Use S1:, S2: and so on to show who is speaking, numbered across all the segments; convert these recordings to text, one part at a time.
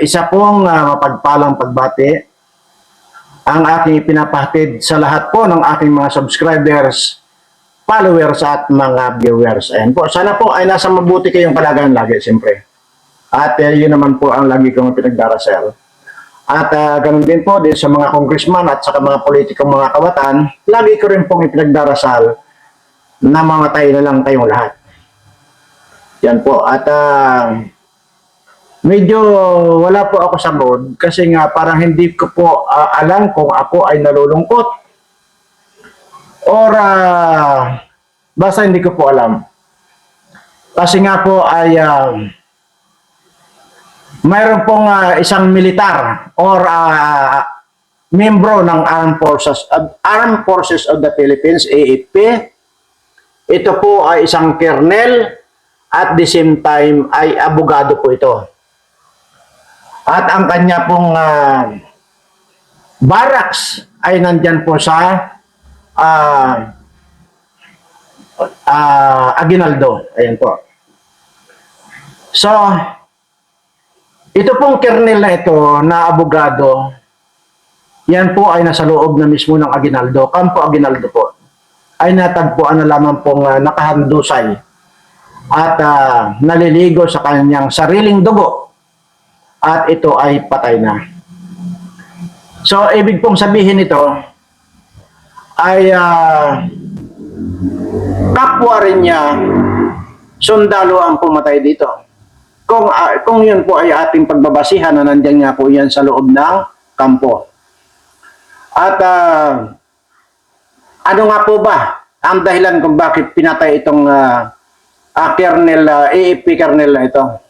S1: isa pong ah, mapagpalang pagbati ang aking ipinapahatid sa lahat po ng aking mga subscribers, followers at mga viewers. Ayan po. Sana po ay nasa mabuti kayong kalagayan lagi, siyempre. At eh, yun naman po ang lagi kong pinagdarasal. At ah, ganun din po din sa mga congressman at sa mga politikong mga kawatan, lagi ko rin pong ipinagdarasal na mamatay na lang kayong lahat. Yan po. At ah, medyo wala po ako sa mood kasi nga parang hindi ko po ah, alam kung ako ay nalulungkot or ah, basta hindi ko po alam. Kasi nga po ay ah, mayroon pong ah, isang militar or ah, membro ng Armed Forces of Armed Forces of the Philippines AFP. Ito po ay isang kernel at the same time ay abogado po ito. At ang kanya pong ah, barracks ay nandyan po sa ah ah, Aguinaldo. Ayan po. So, ito pong kernel na ito na abogado, yan po ay nasa loob na mismo ng Aguinaldo. Kampo Aguinaldo po. Ay natagpuan na lamang pong ah, nakahandusay at ah, naliligo sa kanyang sariling dugo at ito ay patay na. So, ibig pong sabihin ito ay ah, kapwa rin niya sundalo ang pumatay dito. Kung, ah, kung yun po ay ating pagbabasihan na nandiyan nga po yan sa loob ng kampo. At ah, ano nga po ba ang dahilan kung bakit pinatay itong ah, ah, kernel, ah, AFP kernel na ito?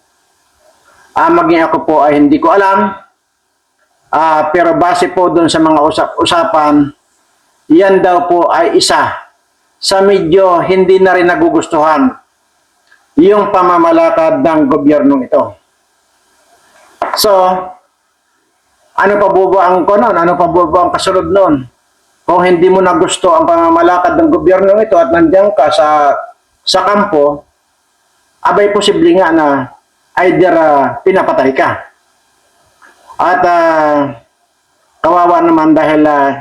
S1: Ah, maging ako po ay hindi ko alam. Ah, pero base po doon sa mga usap-usapan, yan daw po ay isa sa medyo hindi na rin nagugustuhan yung pamamalakad ng gobyernong ito. So, ano pa bubo ang ko nun? Ano pa bubo ang kasunod nun? Kung hindi mo na gusto ang pamamalakad ng gobyernong ito at nandiyan ka sa sa kampo, abay posible nga na either ah, pinapatay ka. At ah, kawawa naman dahil uh,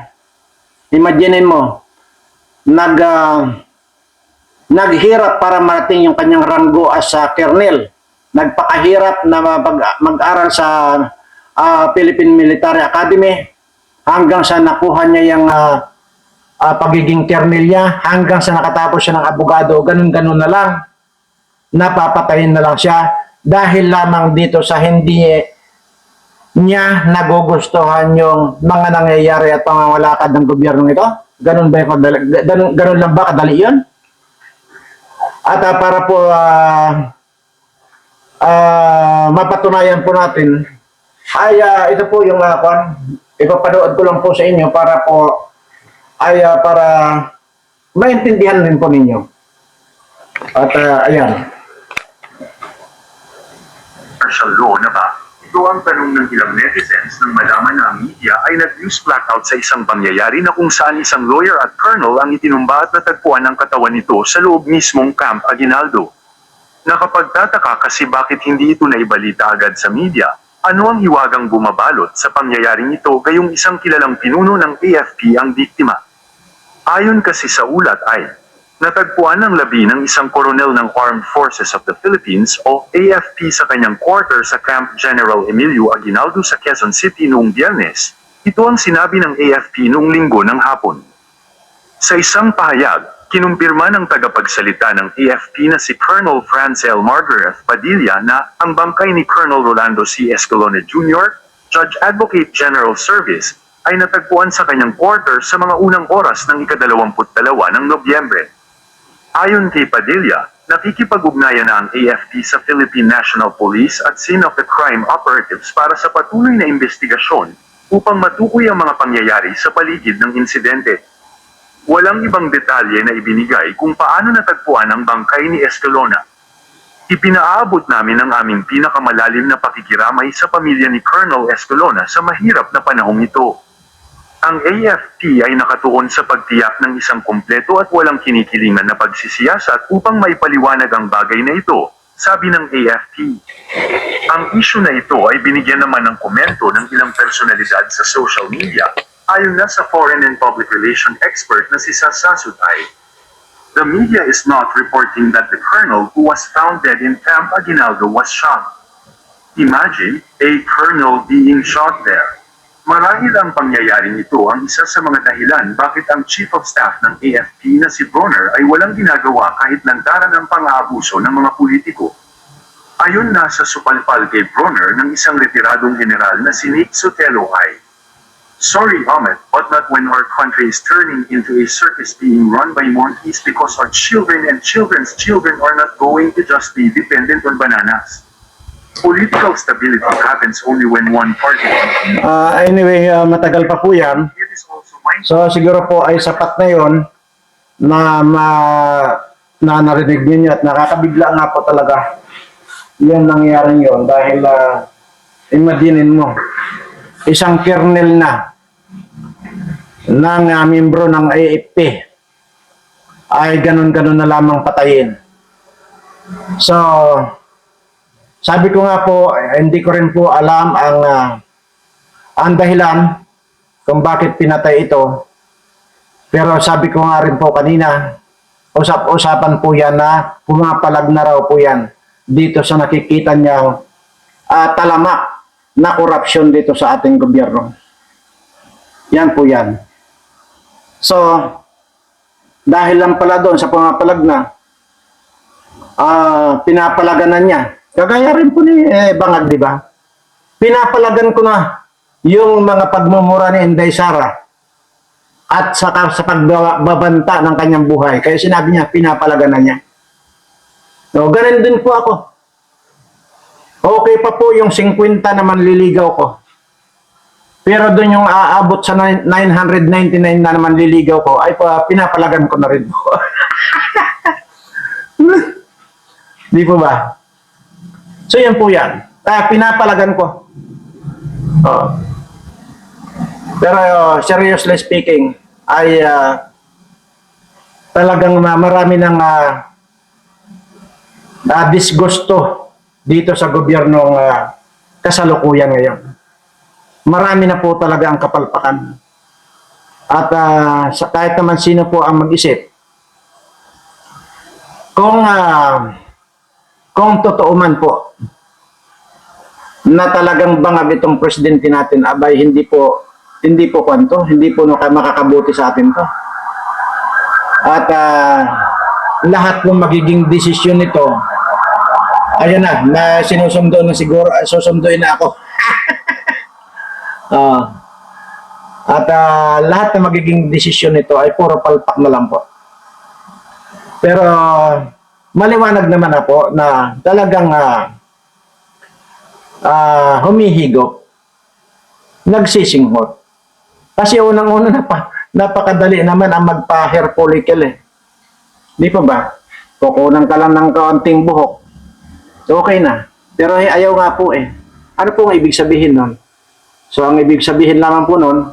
S1: imaginein mo, nag ah, naghirap para marating yung kanyang ranggo as a kernel. Nagpakahirap na mag- mag-aral sa ah, Philippine Military Academy hanggang sa nakuha niya yung ah, ah, pagiging kernel niya, hanggang sa nakatapos siya ng abogado, ganun-ganun na lang. Napapatayin na lang siya dahil lamang dito sa hindi niya nagugustuhan yung mga nangyayari at pamamalakad ng gobyerno ito? Ganun ba yung kadali, ganun, ganun lang ba kadali yun? At ah, para po ah ah, mapatunayan po natin, ay ah, ito po yung uh, ipapanood ko lang po sa inyo para po ay ah, para maintindihan rin po ninyo. At ah, ayan.
S2: Controversial law na ba? Ito ang tanong ng ilang netizens nang malaman na ang media ay nag-news blackout sa isang pangyayari na kung saan isang lawyer at colonel ang itinumba at natagpuan ang katawan nito sa loob mismong Camp Aguinaldo. Nakapagtataka kasi bakit hindi ito naibalita agad sa media. Ano ang hiwagang bumabalot sa pangyayaring ito gayong isang kilalang pinuno ng AFP ang biktima? Ayon kasi sa ulat ay, Natagpuan ng labi ng isang koronel ng Armed Forces of the Philippines o AFP sa kanyang quarter sa Camp General Emilio Aguinaldo sa Quezon City noong biyernes. Ito ang sinabi ng AFP noong linggo ng hapon. Sa isang pahayag, kinumpirma ng tagapagsalita ng AFP na si Colonel Francel Margaret Padilla na ang bangkay ni Colonel Rolando C. Escalona Jr., Judge Advocate General Service, ay natagpuan sa kanyang quarter sa mga unang oras ng ikadalawamput-dalawa ng Nobyembre. Ayon kay Padilla, nakikipag-ugnayan na ang AFP sa Philippine National Police at scene of the crime operatives para sa patuloy na investigasyon upang matukoy ang mga pangyayari sa paligid ng insidente. Walang ibang detalye na ibinigay kung paano natagpuan ang bangkay ni Escalona. Ipinaabot namin ang aming pinakamalalim na pakikiramay sa pamilya ni Colonel Escalona sa mahirap na panahong ito. Ang AFP ay nakatuon sa pagtiyak ng isang kompleto at walang kinikilingan na pagsisiyasat upang maipaliwanag ang bagay na ito, sabi ng AFP. Ang issue na ito ay binigyan naman ng komento ng ilang personalidad sa social media, ayon na sa foreign and public relation expert na si Sasa Sutay. The media is not reporting that the colonel who was found dead in Camp Aguinaldo was shot. Imagine, a colonel being shot there. Marahil ang pangyayaring ito ang isa sa mga dahilan bakit ang Chief of Staff ng AFP na si Bronner ay walang ginagawa kahit lantaran ang pang-aabuso ng mga politiko. Ayon na sa supalpal kay Bronner ng isang retiradong general na si Nick Sotelo ay, Sorry Ahmed, but not when our country is turning into a circus being run by monkeys because our children and children's children are not going to just be dependent on bananas. Political stability happens only when one party
S1: Ah, anyway, ah, matagal pa po yan. So siguro po ay sapat na yon na ma, na narinig ninyo at nakakabigla nga po talaga yung nangyari yon dahil uh, imaginin mo isang kernel na ng ah, membro ng AFP ay ganun-ganun na lamang patayin. So, sabi ko nga po, eh, hindi ko rin po alam ang ah, ang dahilan kung bakit pinatay ito. Pero sabi ko nga rin po kanina, usap-usapan po yan na pumapalag na raw po yan dito sa nakikita niyang ah, talamak na korupsyon dito sa ating gobyerno. Yan po yan. So, dahil lang pala doon sa pumapalag na, ah pinapalagan na niya. Kagaya rin po ni eh, Bangag, di ba? Pinapalagan ko na yung mga pagmumura ni Inday Sara at saka sa pagbabanta ng kanyang buhay. Kaya sinabi niya, pinapalagan na niya. No, ganun din po ako. Okay pa po yung 50 na manliligaw ko. Pero doon yung aabot sa 999 na naman liligaw ko, ay pa, pinapalagan ko na rin po. Di po ba? So yan po yan. Ah, pinapalagan ko. Oh. Pero uh, seriously speaking, ay ah, talagang ma- marami ng uh, disgusto dito sa gobyernong ah, kasalukuyan ngayon. Marami na po talaga ang kapalpakan. At ah, sa kahit naman sino po ang mag-isip, kung ah, kung totoo man po na talagang bangag itong presidente natin, abay hindi po hindi po kwanto, hindi po no, makakabuti sa atin to. At ah, lahat ng magiging desisyon nito, ayun na, na sinusundo na siguro, ah, susunduin na ako. Ah. at ah, lahat ng magiging desisyon nito ay puro palpak na lang po. Pero maliwanag naman na po na talagang ah, ah, humihigop, nagsisinghot. Kasi unang-una na pa, napakadali naman ang magpa-hair follicle eh. Di pa ba? Kukunan ka lang ng kaunting buhok. Okay na. Pero ay, ayaw nga po eh. Ano po ang ibig sabihin nun? So ang ibig sabihin lamang po nun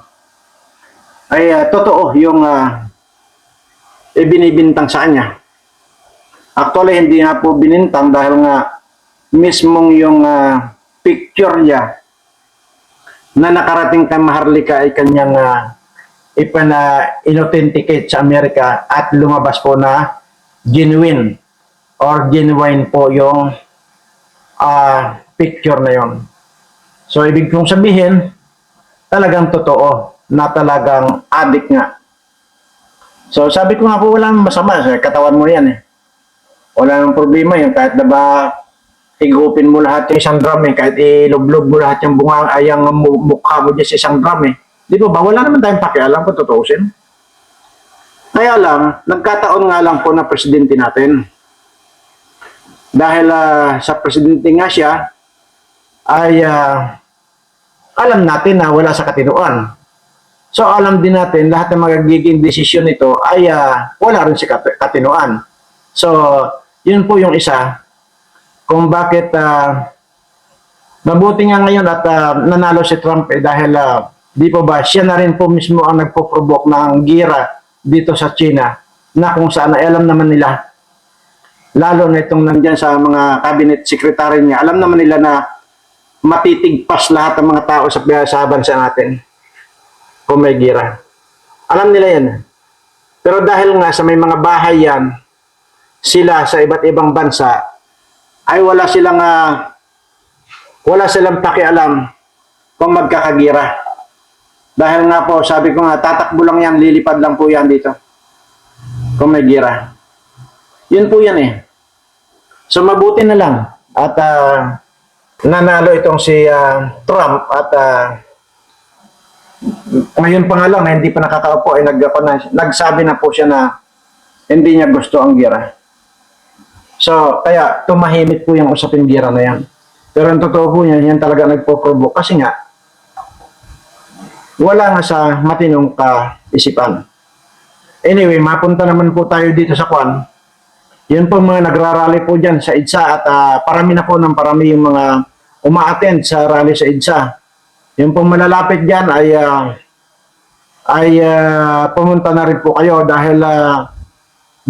S1: ay ah, totoo yung ah, ibinibintang sa kanya. Actually, hindi nga po binintang dahil nga mismong yung ah, picture niya na nakarating kay Maharlika ay kanyang uh, ipana inauthenticate sa Amerika at lumabas po na genuine or genuine po yung ah, picture na yon. So, ibig kong sabihin, talagang totoo na talagang addict nga. So, sabi ko nga po, walang masama. Sa katawan mo yan eh. Wala nang problema yun. Kahit na ba higupin mo lahat yung isang drum eh. Kahit ilublob mo lahat yung bunga, ay ang mu- mukha mo dyan sa isang drum eh. Di ba ba? Wala naman tayong pakialam kung tutuusin. Kaya lang, nagkataon nga lang po na presidente natin. Dahil ah, sa presidente nga siya, ay ah, alam natin na wala sa katinuan. So alam din natin lahat ng magiging desisyon nito ay ah, wala rin sa kat- katinuan. So yun po yung isa kung bakit ah, mabuti nga ngayon at ah, nanalo si Trump eh, dahil ah, di po ba siya na rin po mismo ang nagpo-provoke ng gira dito sa China na kung saan alam naman nila lalo na itong nandyan sa mga cabinet secretary niya, alam naman nila na matitigpas lahat ng mga tao sa, sa bansa natin kung may gira. Alam nila yan. Pero dahil nga sa may mga bahay yan, sila sa iba't ibang bansa, ay wala silang ah, wala silang pakialam kung magkakagira. Dahil nga po, sabi ko nga, tatakbo lang yan, lilipad lang po yan dito. Kung may gira. Yun po yan eh. So mabuti na lang. At ah, nanalo itong si ah, Trump at ah, ngayon pa nga lang na hindi pa nakakaupo ay nag, na, nagsabi na po siya na hindi niya gusto ang gira. So, kaya tumahimik po yung usapin gira na yan. Pero ang totoo po yan, yan talaga nagpo-provoke kasi nga wala nga sa matinong kaisipan. Anyway, mapunta naman po tayo dito sa Kwan. Yun po mga nagrarally po dyan sa EDSA at ah, parami na po ng parami yung mga uma-attend sa rally sa EDSA. Yung pong malalapit dyan ay ah, ay ah, pumunta na rin po kayo dahil ah,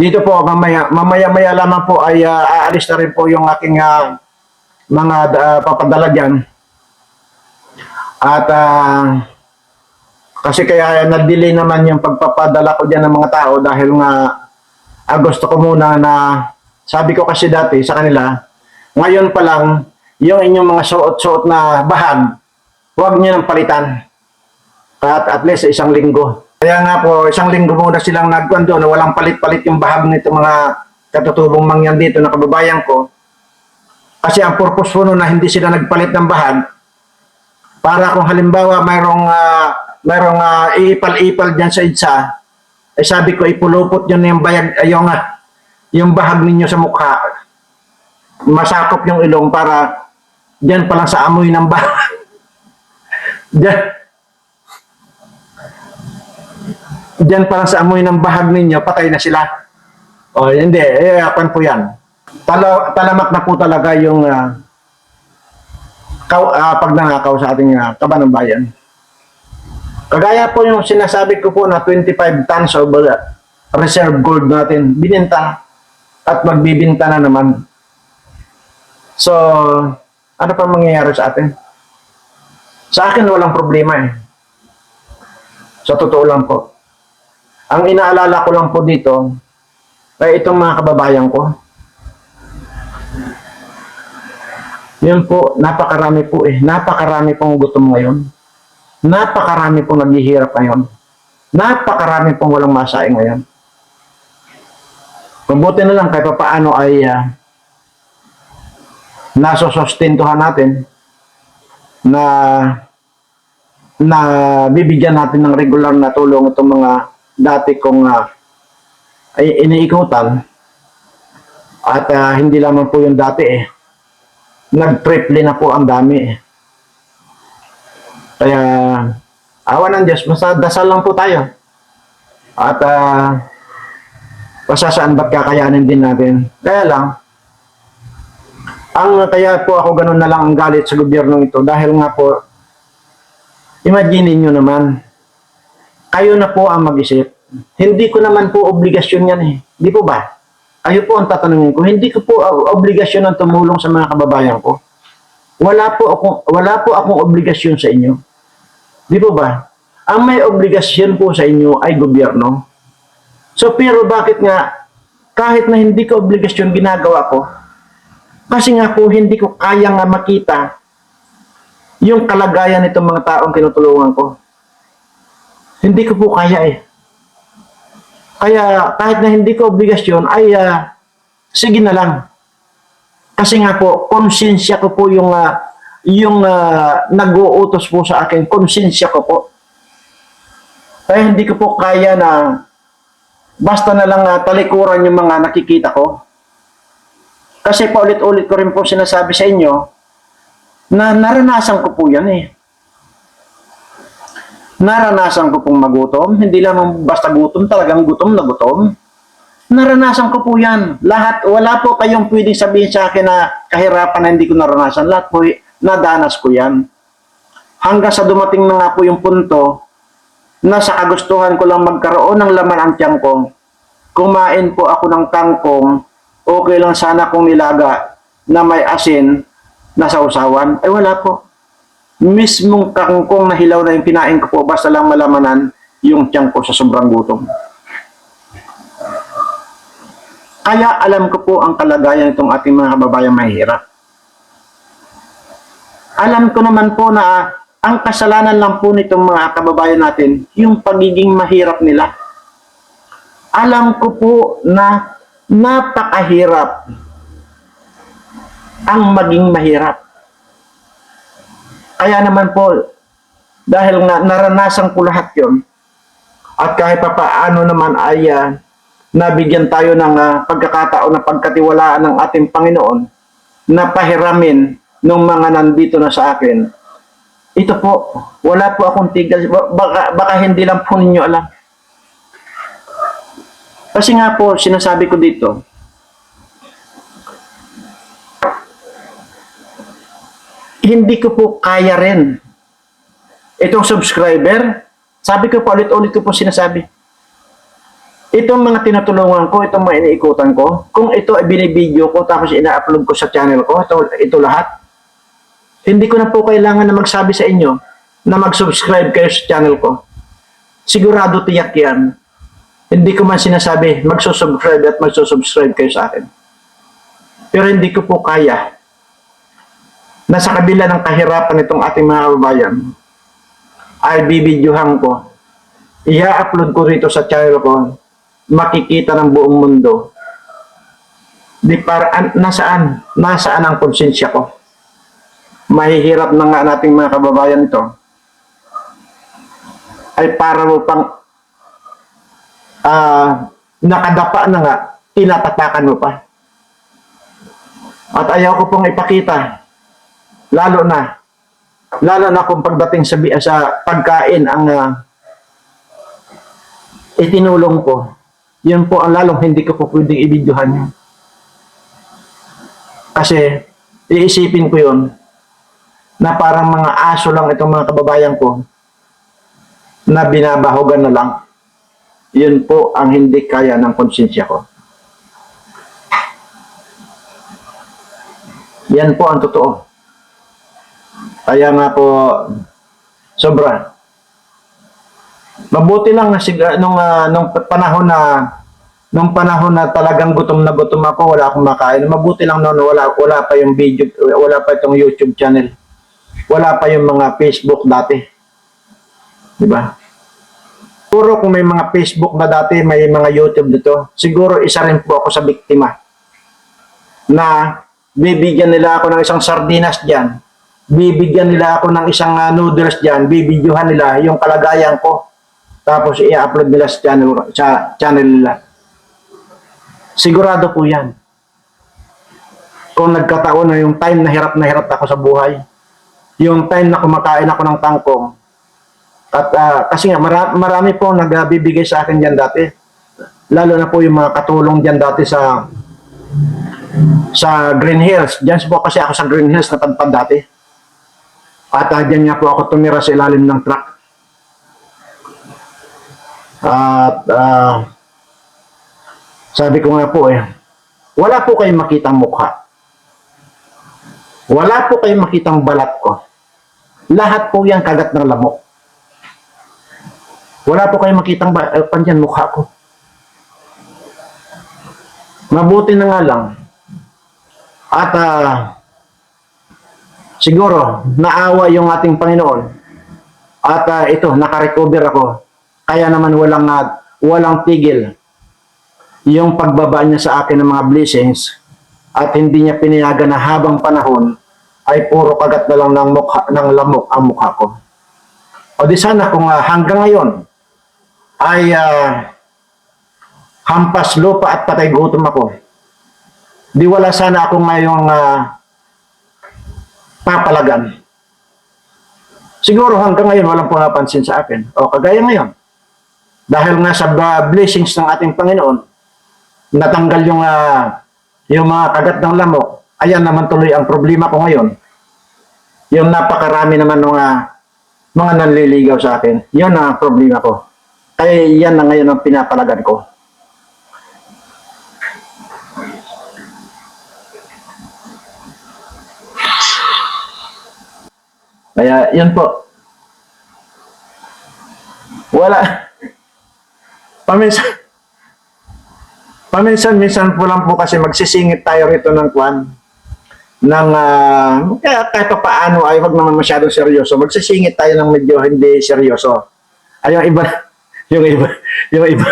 S1: dito po mamaya mamaya maya lamang po ay ah, aalis na rin po yung aking ah, mga ah, papadala dyan. At ah, kasi kaya na-delay naman yung pagpapadala ko dyan ng mga tao dahil nga ah, gusto ko muna na sabi ko kasi dati sa kanila, ngayon pa lang yung inyong mga suot-suot na bahag, huwag niyo nang palitan. At at least sa isang linggo. Kaya nga po, isang linggo muna silang nagkwando na walang palit-palit yung bahag nito mga katutubong mangyan dito na kababayan ko. Kasi ang purpose po na hindi sila nagpalit ng bahag, para kung halimbawa mayroong ah, mayroong ah, iipal-ipal diyan sa idsa, eh sabi ko ipulupot yun yung bayag ay, yung ah, yung bahag ninyo sa mukha. Masakop yung ilong para diyan pa lang sa amoy ng bahag. diyan, diyan pa lang sa amoy ng bahag ninyo, patay na sila. O hindi, eh, apan po yan. Tala, talamak na po talaga yung ah, kaw, ah, pagnanakaw sa ating uh, kaban ng bayan. Kagaya po yung sinasabi ko po na 25 tons of uh, reserve gold natin, bininta at magbibinta na naman. So, ano pa mangyayari sa atin? Sa akin walang problema eh. Sa totoo lang po. Ang inaalala ko lang po dito ay itong mga kababayan ko. Yun po, napakarami po eh. Napakarami pong gutom ngayon. Napakarami pong naghihirap ngayon. Napakarami pong walang masaing ngayon. Mabuti na lang kahit pa paano ay uh, nasosostentuhan natin na na bibigyan natin ng regular na tulong itong mga dati kong uh, ay iniikutan at ah, hindi lamang po yung dati eh nag-triple na po ang dami eh. Kaya, awa ng Diyos, basta lang po tayo. At, uh, basta ba't kakayanin din natin. Kaya lang, ang kaya po ako ganun na lang ang galit sa gobyerno ito dahil nga po, imagine nyo naman, kayo na po ang mag-isip. Hindi ko naman po obligasyon yan eh. Di po ba? Kayo po ang tatanungin ko, hindi ko po uh, obligasyon ang tumulong sa mga kababayan ko. Wala po akong, wala po akong obligasyon sa inyo. Di po ba? Ang may obligasyon po sa inyo ay gobyerno. So pero bakit nga, kahit na hindi ko obligasyon ginagawa ko, kasi nga po hindi ko kaya nga makita yung kalagayan nitong mga taong tinutulungan ko. Hindi ko po kaya eh. Kaya kahit na hindi ko obligasyon ay ah, sige na lang. Kasi nga po, konsensya ko po yung ah, yung ah, nag-uutos po sa akin, konsensya ko po. Kaya hindi ko po kaya na basta na lang ah, talikuran yung mga nakikita ko. Kasi paulit-ulit ko rin po sinasabi sa inyo na naranasan ko po yan eh naranasan ko pong magutom. Hindi lamang basta gutom, talagang gutom na gutom. Naranasan ko po yan. Lahat, wala po kayong pwedeng sabihin sa akin na kahirapan na hindi ko naranasan. Lahat po, nadanas ko yan. Hanggang sa dumating na nga po yung punto na sa kagustuhan ko lang magkaroon ng laman ang tiyan ko, kumain po ako ng kangkong okay lang sana kung nilaga na may asin na sausawan. Ay wala po. Mismong kangkong na hilaw na yung kinain ko po, basta lang malamanan yung tiyan ko sa sobrang gutom. Kaya alam ko po ang kalagayan itong ating mga kababayang mahirap. Alam ko naman po na ang kasalanan lang po nitong mga kababayan natin, yung pagiging mahirap nila. Alam ko po na napakahirap ang maging mahirap. Kaya naman po, dahil nga naranasan ko lahat yon at kahit pa paano naman ay ah, nabigyan tayo ng ah, pagkakataon na pagkatiwalaan ng ating Panginoon na pahiramin ng mga nandito na sa akin. Ito po, wala po akong tigil. Ba- Baka, baka hindi lang po ninyo alam. Kasi nga po, sinasabi ko dito, hindi ko po kaya rin. Itong subscriber, sabi ko po ulit-ulit ko po sinasabi, itong mga tinutulungan ko, itong mga iniikutan ko, kung ito ay binibideo ko tapos ina-upload ko sa channel ko, ito, ito lahat, hindi ko na po kailangan na magsabi sa inyo na mag-subscribe kayo sa channel ko. Sigurado tiyak yan. Hindi ko man sinasabi magsusubscribe at magsusubscribe kayo sa akin. Pero hindi ko po kaya na sa kabila ng kahirapan itong ating mga kababayan ay bibidyohan ko. Ia-upload ko rito sa channel ko. Makikita ng buong mundo. Di para, an, nasaan? Nasaan ang konsensya ko? Mahihirap na nga nating mga kababayan ito ay para mo pang ah nakadapa na nga, tinatapakan mo pa. At ayaw ko pong ipakita, lalo na, lalo na kung pagdating sa, sa pagkain ang ah, itinulong ko, yun po ang lalong hindi ko po pwedeng ibidyohan yun. Kasi, iisipin ko yun, na parang mga aso lang itong mga kababayan ko, na binabahugan na lang, yun po ang hindi kaya ng konsensya ko. Yan po ang totoo. Kaya nga po, sobra. Mabuti lang na sig- nung, ah, nung panahon na nung panahon na talagang gutom na gutom ako, wala akong makain. Mabuti lang noon, wala, wala pa yung video, wala pa itong YouTube channel. Wala pa yung mga Facebook dati. Di ba? Siguro kung may mga Facebook na dati, may mga YouTube dito, siguro isa rin po ako sa biktima. Na bibigyan nila ako ng isang sardinas dyan, bibigyan nila ako ng isang ah, noodles dyan, bibidyohan nila yung kalagayan ko, tapos i-upload nila sa channel, sa channel nila. Sigurado po yan. Kung nagkataon na yung time na hirap na hirap ako sa buhay, yung time na kumakain ako ng tangkong, at ah, kasi nga mara- marami po nagbibigay sa akin diyan dati. Lalo na po yung mga katulong diyan dati sa sa Green Hills. Diyan po kasi ako sa Green Hills napadpad dati. At uh, diyan nga po ako tumira sa ilalim ng truck. At ah, sabi ko nga po eh, wala po kayong makitang mukha. Wala po kayong makitang balat ko. Lahat po yan kagat ng lamok. Wala po kayong makitang ba, eh, pandyan mukha ko. Mabuti na nga lang. At ah, siguro, naawa yung ating Panginoon. At ah, ito, nakarecover ako. Kaya naman walang, ah, walang tigil yung pagbaba niya sa akin ng mga blessings at hindi niya pinayagan na habang panahon ay puro kagat na lang ng, mukha, ng lamok ang mukha ko. O di sana kung ah, hanggang ngayon ay ah, hampas lupa at patay gutom ako. Di wala sana ako ngayong ah, papalagan. Siguro hanggang ngayon walang pumapansin sa akin. O kagaya ngayon. Dahil nga sa blessings ng ating Panginoon, natanggal yung ah, yung mga kagat ng lamok. Ayan naman tuloy ang problema ko ngayon. Yung napakarami naman ng ah, mga nanliligaw sa akin. Yun ang problema ko. Kaya yan na ngayon ang pinapalagan ko. Kaya, yun po. Wala. Paminsan, paminsan-minsan po lang po kasi magsisingit tayo rito ng kwan. Ng, ah, kaya kahit pa paano ay wag naman masyadong seryoso. Magsisingit tayo ng medyo hindi seryoso. Ay, yung iba, yung iba, yung iba,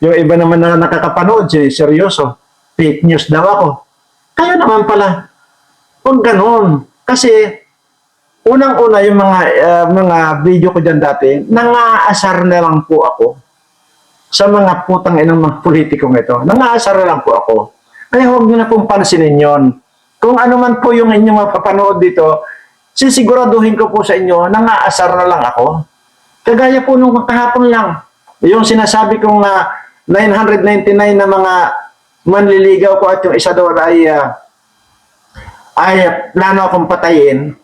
S1: yung iba naman na nakakapanood, seryoso. Fake news daw ako. Kayo naman pala. Huwag ganun. Kasi, unang-una yung mga ah, mga video ko dyan dati, nangaasar na lang po ako sa mga putang inang mga politikong ito. Nangaasar na lang po ako. Kaya huwag nyo na pong pansinin yon. Kung ano man po yung inyong mapapanood dito, sisiguraduhin ko po sa inyo, nangaasar na lang ako. Kagaya po nung kahapon lang, yung sinasabi kong ah, 999 na mga manliligaw ko at yung isa doon ay ah, ay plano akong patayin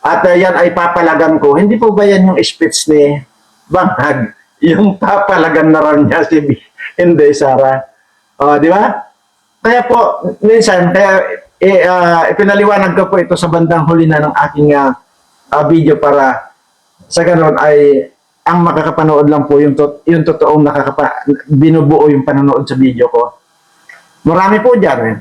S1: at uh, yan ay papalagan ko. Hindi po ba yan yung speech ni Bangag? Yung papalagan na rin niya si hindi, Sara. O, di ba? Kaya po, minsan, kaya eh, ah, ipinaliwanag ko po ito sa bandang huli na ng aking ah, ah, video para sa ganun ay ang makakapanood lang po yung, to- yung totoong nakakapa, binubuo yung panonood sa video ko. Marami po dyan eh.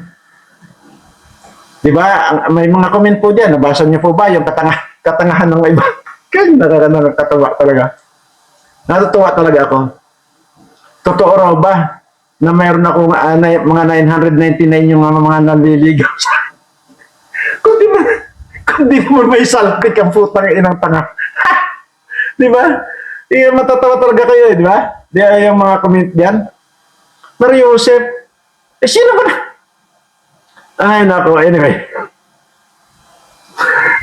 S1: Di ba? May mga comment po dyan. Nabasa niyo po ba yung katanga, katangahan ng iba? Kaya nakakatawa talaga. Natutuwa talaga ako. Totoo raw ba na mayroon akong ah, na- mga 999 yung mga, mga naliligaw sa? Kung di mo, kung di mo may salpik ang putang inang tanga. di ba? Eh, matatawa talaga kayo, eh, di ba? Di ba yung mga comment diyan? Pero Yusef, eh sino ba na? Ay, nako. Anyway.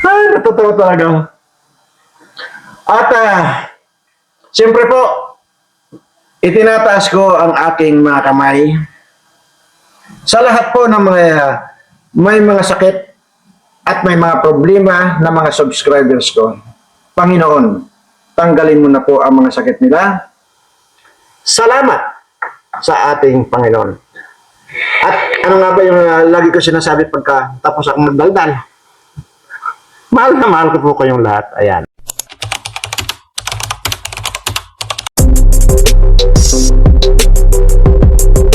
S1: Ay, natatawa talaga. At, ah, siyempre po, itinataas ko ang aking mga kamay sa lahat po ng mga may mga sakit at may mga problema na mga subscribers ko. Panginoon, tanggalin mo na po ang mga sakit nila. Salamat sa ating Panginoon. At ano nga ba yung uh, lagi ko sinasabi pagka tapos akong magdaldal? Mahal na mahal ko po kayong lahat. Ayan.